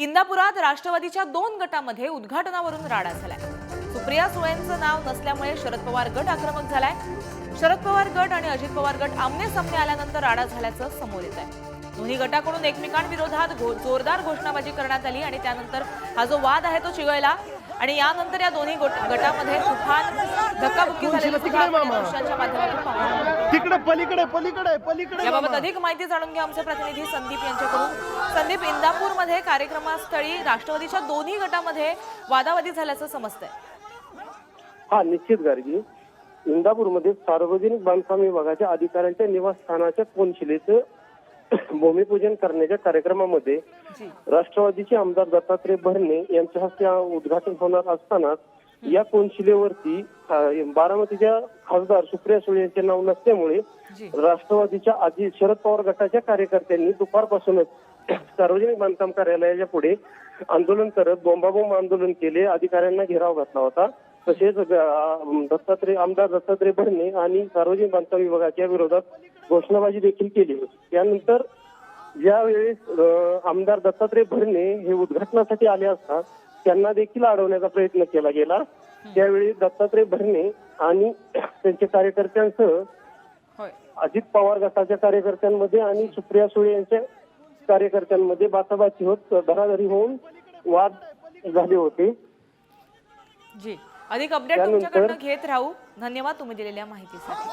इंदापुरात राष्ट्रवादीच्या दोन गटामध्ये उद्घाटनावरून राडा झालाय. सुप्रिया सुळेंचं नाव नसल्यामुळे शरद पवार गट आक्रमक झालाय. शरद पवार गट आणि अजित पवार गट आमने सामने आल्यानंतर राडा झाल्याचं समोर येत आहे दोन्ही गटाकडून एकमेकांविरोधात जोरदार घोषणाबाजी करण्यात आली आणि त्यानंतर हा जो वाद आहे तो चिघळला. आणि यानंतर या दोन्ही गोट- गटामध्ये तुफान धक्काबुक्की झालेली दृश्यांच्या माध्यमातून तिकडे पलीकडे पलीकडे पलीकडे याबाबत. अधिक माहिती जाणून घ्या आमचे प्रतिनिधी संदीप यांच्याकडून. संदीप इंदापूरमध्ये कार्यक्रमास्थळी राष्ट्रवादीच्या दोन्ही गटामध्ये वादावादी झाल्याचं समजतंय. हा निश्चित गार्गी. इंदापूरमध्ये सार्वजनिक बांधकाम विभागाच्या अधिकाऱ्यांच्या निवासस्थानाच्या कोनशिलेचं भूमिपूजन करण्याच्या कार्यक्रमामध्ये जी. राष्ट्रवादीचे आमदार दत्तात्रय भरणे यांच्या हस्ते उद्घाटन होणार असताना या कोनशिलेवरती बारामतीच्या खासदार सुप्रिया सुळे यांचे नाव नसल्यामुळे राष्ट्रवादीच्या आधी शरद पवार गटाच्या कार्यकर्त्यांनी दुपारपासूनच सार्वजनिक बांधकाम कार्यालयाच्या पुढे आंदोलन करत बोंबाबोंब आंदोलन केले अधिकाऱ्यांना घेराव घातला होता. तसेच दत्तात्रय आमदार दत्तात्रय भरणे आणि सार्वजनिक बांधकाम विभागाच्या विरोधात घोषणाबाजी देखील केली यानंतर ज्या वेळेस अं, आमदार दत्तात्रय भरणे हे उद्घाटनासाठी आले असता त्यांना देखील अडवण्याचा प्रयत्न केला गेला. त्यावेळी दत्तात्रय भरणे आणि त्यांच्या कार्यकर्त्यांसह अजित पवार गटाच्या कार्यकर्त्यांमध्ये आणि सुप्रिया सुळे यांच्या कार्यकर्त्यांमध्ये बाचाबाची होत धराधरी होऊन वाद झाले होते. जी. अधिक अपडेट तुमच्याकडनं घेत राहू. धन्यवाद तुम्ही दिलेल्या माहितीसाठी.